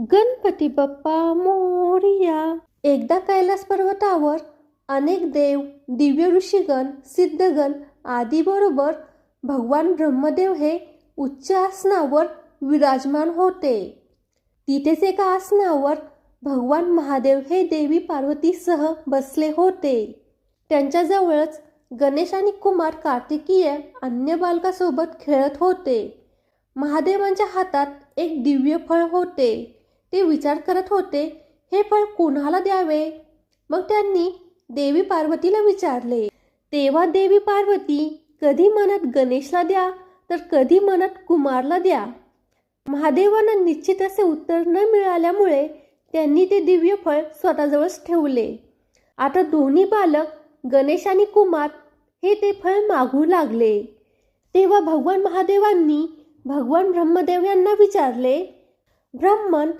गणपती बाप्पा मोरिया. एकदा कैलास पर्वतावर अनेक देव दिव्य ऋषीगण सिद्धगण आदीबरोबर भगवान ब्रह्मदेव हे उच्च आसनावर विराजमान होते. तिथेच एका आसनावर भगवान महादेव हे देवी पार्वतीसह बसले होते. त्यांच्याजवळच गणेश आणि कुमार कार्तिकीय अन्य बालकासोबत खेळत होते. महादेवांच्या हातात एक दिव्य फळ होते. ते विचार करत होते हे फळ कोणाला द्यावे? मग त्यांनी देवी पार्वतीला विचारले तेव्हा देवी पार्वती कधी म्हणत गणेशला द्या तर कधी म्हणत कुमारला द्या? महादेवांना निश्चित असे उत्तर न मिळाल्यामुळे त्यांनी ते दिव्य फळ स्वतःजवळच ठेवले. आता दोन्ही बालक गणेश आणि कुमार हे ते फळ मागू लागले. तेव्हा भगवान महादेवांनी भगवान ब्रह्मदेव यांना विचारले ब्राह्मण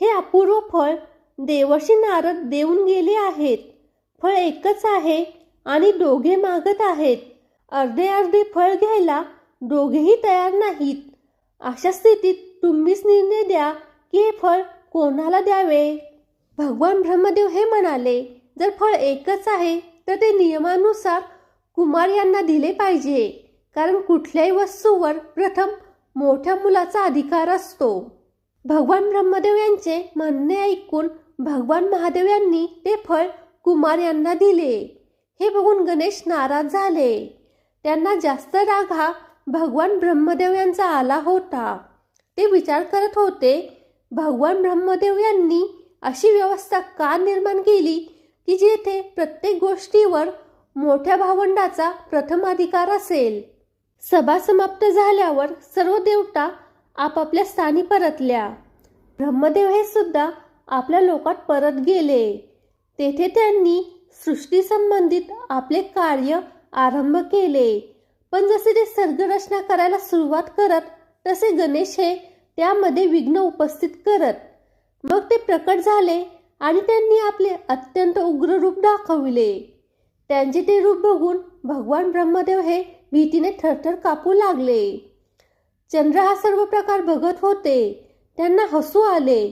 हे अपूर्व फळ देवर्षी नारद देऊन गेले आहेत. फळ एकच आहे आणि दोघे मागत आहेत. अर्धे अर्धे फळ घ्यायला दोघेही तयार नाहीत. अशा स्थितीत तुम्हीच निर्णय द्या की हे फळ कोणाला द्यावे? भगवान ब्रह्मदेव हे म्हणाले जर फळ एकच आहे तर ते नियमानुसार कुमार यांना दिले पाहिजे कारण कुठल्याही वस्तूवर प्रथम मोठ्या मुलाचा अधिकार असतो. भगवान ब्रह्मदेव यांचे म्हणणे ऐकून भगवान महादेव यांनी ते फळ कुमार यांना दिले. हे बघून गणेश नाराज झाले. त्यांना जास्त राग हा भगवान ब्रह्मदेव यांचा आला होता. ते विचार करत होते भगवान ब्रह्मदेव यांनी अशी व्यवस्था का निर्माण केली की जेथे प्रत्येक गोष्टीवर मोठ्या भावंडाचा प्रथम अधिकार असेल? सभा समाप्त झाल्यावर सर्व देवता आपापल्या स्थानी परतल्या. ब्रह्मदेव हे सुद्धा आपल्या लोकात परत गेले. तेथे त्यांनी सृष्टी संबंधित आपले कार्य आरंभ केले. पण जसे ते सर्गरचना करायला सुरुवात करत तसे गणेश हे त्यामध्ये विघ्न उपस्थित करत. मग ते प्रकट झाले आणि त्यांनी आपले अत्यंत उग्र रूप दाखविले. त्यांचे ते रूप बघून भगवान ब्रह्मदेव हे भीतीने थरथर कापू लागले. चंद्र हा सर्व प्रकार बघत होते. त्यांना हसू आले.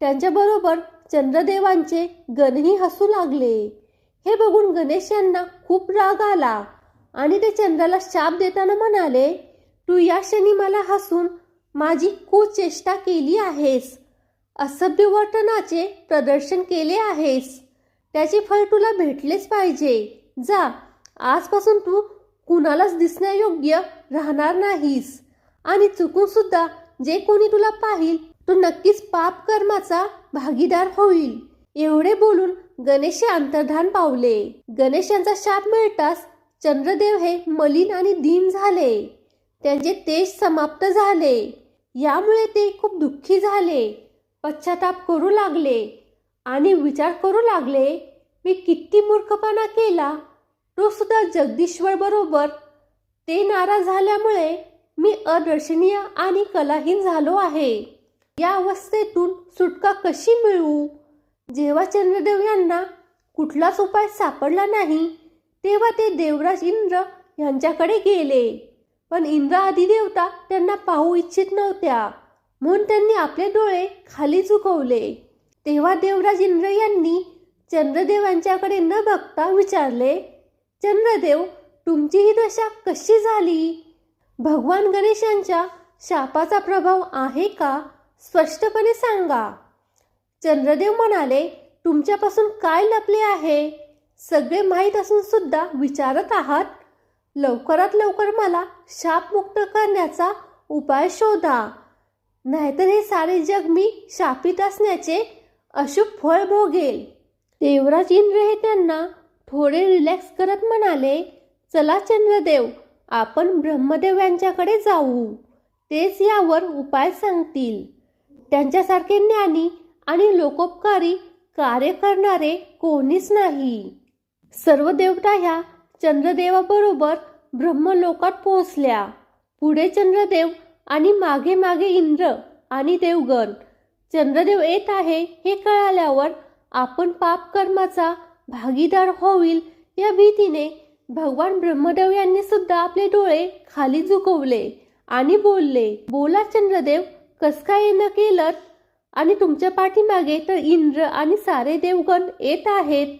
त्यांच्याबरोबर चंद्रदेवांचे गणही हसू लागले. हे बघून गणेश यांना खूप राग आला आणि ते चंद्राला शाप देताना म्हणाले तू या क्षणी मला हसून माझी कुचेष्टा केली आहेस. असभ्य वर्तनाचे प्रदर्शन केले आहेस. त्याचे फळ तुला भेटलेच पाहिजे. जा आजपासून तू कुणालाच दिसण्यायोग्य राहणार नाहीस. आणि चुकून सुद्धा जे कोणी तुला पाहिल तो नक्कीच पाप कर्माचा भागीदार होईल. एवढे बोलून गणेश अंतर्धान पावले. गणेश यांचा शाप मिळताच चंद्रदेव हे मलिन आणि दीन झाले. त्यांचे तेज समाप्त झाले. यामुळे ते खूप दुःखी झाले. पश्चाताप करू लागले. आणि विचार करू लागले मी किती मूर्खपणा केला? तो सुद्धा जगदीश्वर बरोबर. ते नाराज झाल्यामुळे मी अदर्शनीय आणि कलाहीन झालो आहे. या अवस्थेतून सुटका कशी मिळवू? जेव्हा चंद्रदेव यांना कुठलाच उपाय सापडला नाही तेव्हा ते देवराज इंद्र यांच्याकडे गेले. पण इंद्र आदिदेवता त्यांना पाहू इच्छित नव्हत्या. म्हणून त्यांनी आपले डोळे खाली झुकवले. तेव्हा देवराज इंद्र यांनी चंद्रदेवांच्याकडे न बघता विचारले चंद्रदेव तुमची ही दशा कशी झाली? भगवान गणेशांच्या शापाचा प्रभाव आहे का? स्पष्टपणे सांगा. चंद्रदेव म्हणाले तुमच्यापासून काय लपले आहे? सगळे माहीत असून सुद्धा विचारत आहात. लवकरात लवकर मला शापमुक्त करण्याचा उपाय शोधा. नाहीतर हे सारे जग मी शापित असण्याचे अशुभ फळ भोगेल. देवराज इंद्र हे त्यांना थोडे रिलॅक्स करत म्हणाले चला चंद्रदेव आपण ब्रह्मदेव यांच्याकडे जाऊ तेच यावर उपाय सांगतील. त्यांच्यासारखे ज्ञानी आणि लोकोपकारी कार्य करणारे कोणीच नाही. सर्व देवता ह्या चंद्रदेवाबरोबर ब्रह्मलोकात पोहोचल्या. पुढे चंद्रदेव आणि मागे मागे इंद्र आणि देवगण. चंद्रदेव येत आहे हे कळाल्यावर आपण पाप कर्माचा भागीदार होईल या भीतीने भगवान ब्रह्मदेव यांनी सुद्धा आपले डोळे खाली झुकवले आणि बोलले बोला चंद्रदेव कस काय येणं केलं आणि तुमच्या पाठीमागे तर इंद्र आणि सारे देवगण येत आहेत.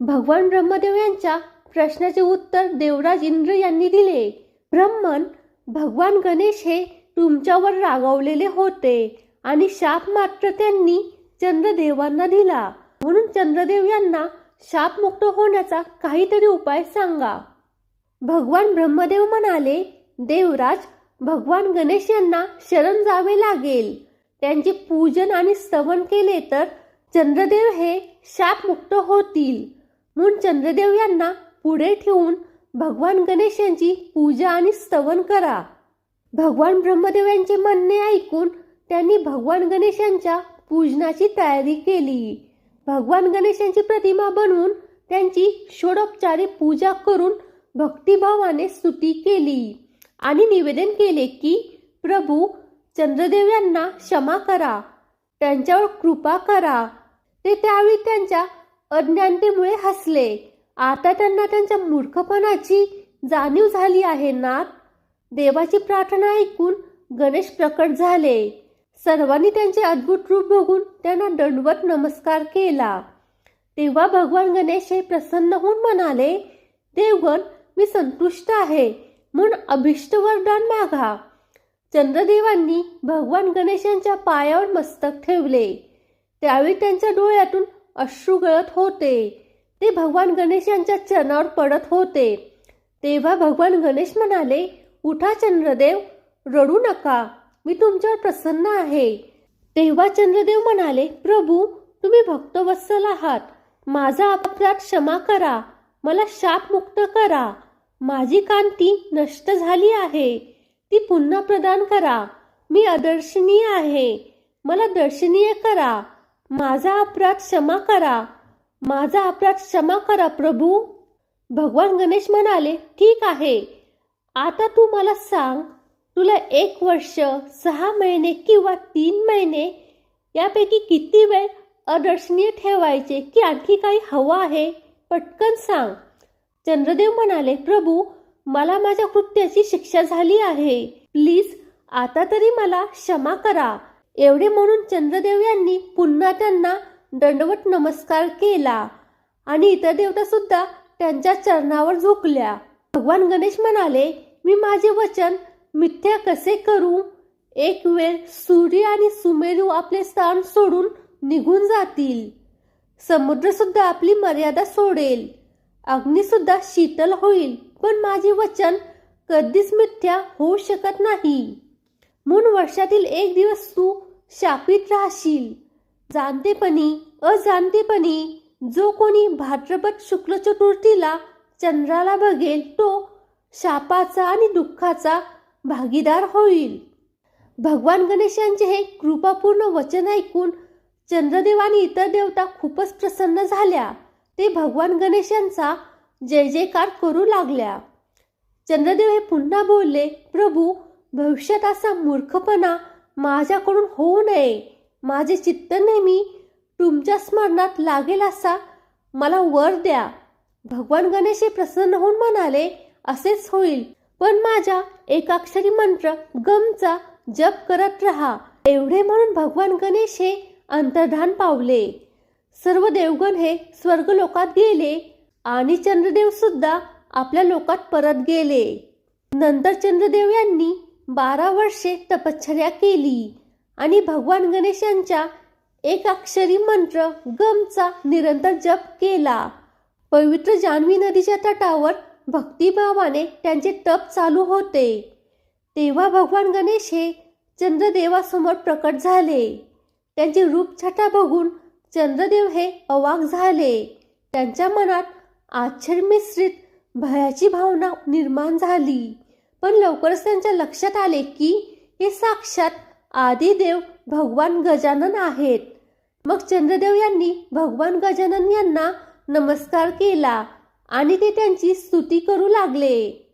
भगवान ब्रह्मदेव यांच्या प्रश्नाचे उत्तर देवराज इंद्र यांनी दिले. ब्रह्मन भगवान गणेश हे तुमच्यावर रागावलेले होते आणि शाप मात्र त्यांनी चंद्रदेवांना दिला. म्हणून चंद्रदेव यांना शापमुक्त होण्याचा काहीतरी उपाय सांगा. भगवान ब्रह्मदेव म्हणाले देवराज भगवान गणेश यांना शरण जावे लागेल. त्यांचे पूजन आणि स्तवन केले तर चंद्रदेव हे शापमुक्त होतील. म्हणून चंद्रदेव यांना पुढे ठेवून भगवान गणेश यांची पूजा आणि स्तवन करा. भगवान ब्रह्मदेव यांचे म्हणणे ऐकून त्यांनी भगवान गणेश यांच्या पूजनाची तयारी केली. भगवान गणेशांची प्रतिमा बनवून त्यांची षोडोपचारी पूजा करून भक्तिभावाने स्तुती केली आणि निवेदन केले की प्रभू चंद्रदेव यांना क्षमा करा त्यांच्यावर कृपा करा. ते त्यावेळी त्यांच्या अज्ञानतेमुळे हसले. आता त्यांना त्यांच्या मूर्खपणाची जाणीव झाली आहे नाथ. देवाची प्रार्थना ऐकून गणेश प्रकट झाले. सर्वांनी त्यांचे अद्भुत रूप बघून त्यांना दंडवत नमस्कार केला. तेव्हा भगवान गणेश हे प्रसन्न होऊन म्हणाले देवगण मी संतुष्ट आहे. म्हणून अभिष्ट वरदान मागा. चंद्रदेवांनी भगवान गणेशांच्या पायावर मस्तक ठेवले. त्यावेळी त्यांच्या डोळ्यातून अश्रू गळत होते. ते भगवान गणेशांच्या चरणावर पडत होते. तेव्हा भगवान गणेश म्हणाले उठा चंद्रदेव रडू नका. मी तुमच्यावर प्रसन्न आहे. तेव्हा चंद्रदेव म्हणाले प्रभू तुम्ही भक्तवत्सल आहात. माझा अपराध क्षमा करा. मला शापमुक्त करा. माझी कांती नष्ट झाली आहे. ती पुन्हा प्रदान करा. मी अदर्शनीय आहे. मला दर्शनीय करा. माझा अपराध क्षमा करा. माझा अपराध क्षमा करा प्रभू. भगवान गणेश म्हणाले ठीक आहे. आता तू मला सांग तुला एक वर्ष सहा महिने किंवा तीन महिने यापैकी किती वेळ अदर्शनीय ठेवायचे की आणखी काही हवं आहे? पटकन सांग. चंद्रदेव म्हणाले प्रभू मला माझ्या कृत्याची शिक्षा झाली आहे. प्लीज आता तरी मला क्षमा करा. एवढे म्हणून चंद्रदेव यांनी पुन्हा त्यांना दंडवत नमस्कार केला आणि इतर देवता सुद्धा त्यांच्या चरणावर झोकल्या. भगवान गणेश म्हणाले मी माझे वचन मिथ्या कसे करू? एक वेळ सूर्य आणि सुमेरू आपले स्थान सोडून निघून जातील. समुद्र सुद्धा आपली मर्यादा सोडेल. अग्नी सुद्धा शीतल होईल पण माझे वचन कधीच मिथ्या होऊ शकत नाही. म्हणून वर्षातील एक दिवस तू शापित राहशील. जाणतेपणी अजाणतेपणी जो कोणी भाद्रपद शुक्ल चतुर्थीला चंद्राला बघेल तो शापाचा आणि दुःखाचा भागीदार होईल. भगवान गणेशांचे हे कृपापूर्ण वचन ऐकून चंद्रदेव आणि इतर देवता खूपच प्रसन्न झाल्या. ते भगवान गणेशांचा जय जयकार करू लागल्या. चंद्रदेव हे पुन्हा बोलले प्रभू भविष्यात असा मूर्खपणा माझ्याकडून होऊ नये. माझे चित्त नेहमी तुमच्या स्मरणात लागेल असा मला वर द्या. भगवान गणेश हे प्रसन्न होऊन म्हणाले असेच होईल. पण माझ्या एकाक्षरी मंत्र गमचा जप करत राहा. एवढे म्हणून भगवान गणेश हे अंतर्धान पावले. सर्व देवगण हे स्वर्ग लोकात गेले आणि चंद्रदेव सुद्धा आपल्या लोकात परत गेले. नंतर चंद्रदेव यांनी बारा वर्षे तपश्चर्या केली आणि भगवान गणेशांच्या एक अक्षरी मंत्र गमचा निरंतर जप केला. पवित्र जान्हवी नदीच्या तटावर भक्तिभावाने त्यांचे तप चालू होते. तेव्हा भगवान गणेश हे चंद्रदेवासमोर प्रकट झाले. त्यांची रूपछटा बघून चंद्रदेव हे अवाक झाले. त्यांच्या मनात आश्चर्य मिश्रित भयाची भावना निर्माण झाली. पण लवकरच त्यांच्या लक्षात आले की हे साक्षात आदिदेव भगवान गजानन आहेत. मग चंद्रदेव यांनी भगवान गजानन यांना नमस्कार केला. आणि ते त्यांची स्तुती करू लागले.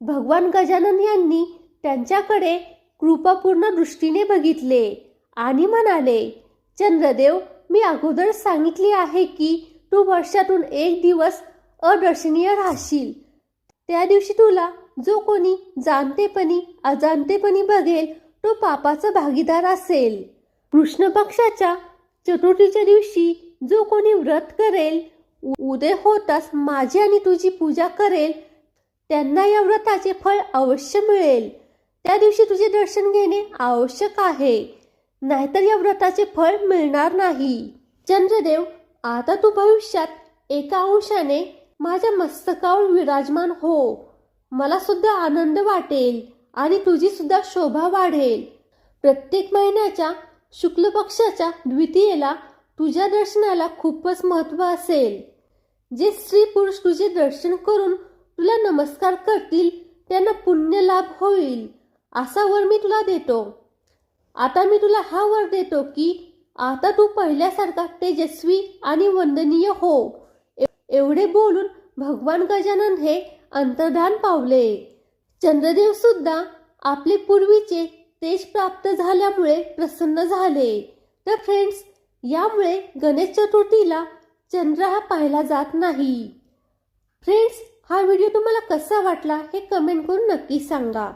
भगवान गजानन यांनी त्यांच्याकडे कृपापूर्ण दृष्टीने बघितले आणि म्हणाले चंद्रदेव मी अगोदर सांगितले आहे की तू वर्षातून एक दिवस अदर्शनीय राहशील. त्या दिवशी तुला जो कोणी जाणतेपणी अजाणतेपणी बघेल तो पापाचा भागीदार असेल. कृष्ण पक्षाच्या चतुर्थीच्या दिवशी जो कोणी व्रत करेल उदय होताच माझी आणि तुझी पूजा करेल. त्यांना या व्रताचे फळ अवश्य मिळेल. त्या दिवशी तुझे दर्शन घेणे आवश्यक आहे. नाहीतर या व्रताचे फळ मिळणार नाही. चंद्रदेव आता तू भविष्यात एका अंशाने माझ्या मस्तकावर विराजमान हो. मला सुद्धा आनंद वाटेल आणि तुझी सुद्धा शोभा वाढेल. प्रत्येक महिन्याच्या शुक्ल पक्षाच्या द्वितीयेला तुझ्या दर्शनाला खूपच महत्त्व असेल. जे स्त्री पुरुष तुझे दर्शन करून तुला नमस्कार करतील त्यांना पुण्य लाभ होईल. असा वर मी तुला देतो. आता मी तुला हा वर देतो की आता तू पहिल्यासारखा तेजस्वी आणि वंदनीय हो. एवढे बोलून भगवान गजानन हे अंतर्धान पावले. चंद्रदेव सुद्धा आपले पूर्वीचे तेज प्राप्त झाल्यामुळे प्रसन्न झाले. तर फ्रेंड्स यामुळे गणेश चतुर्थीला चंद्र हा पाहिला जात नाही. फ्रेंड्स हा व्हिडिओ तुम्हाला कसा वाटला हे कमेंट करून नक्की सांगा.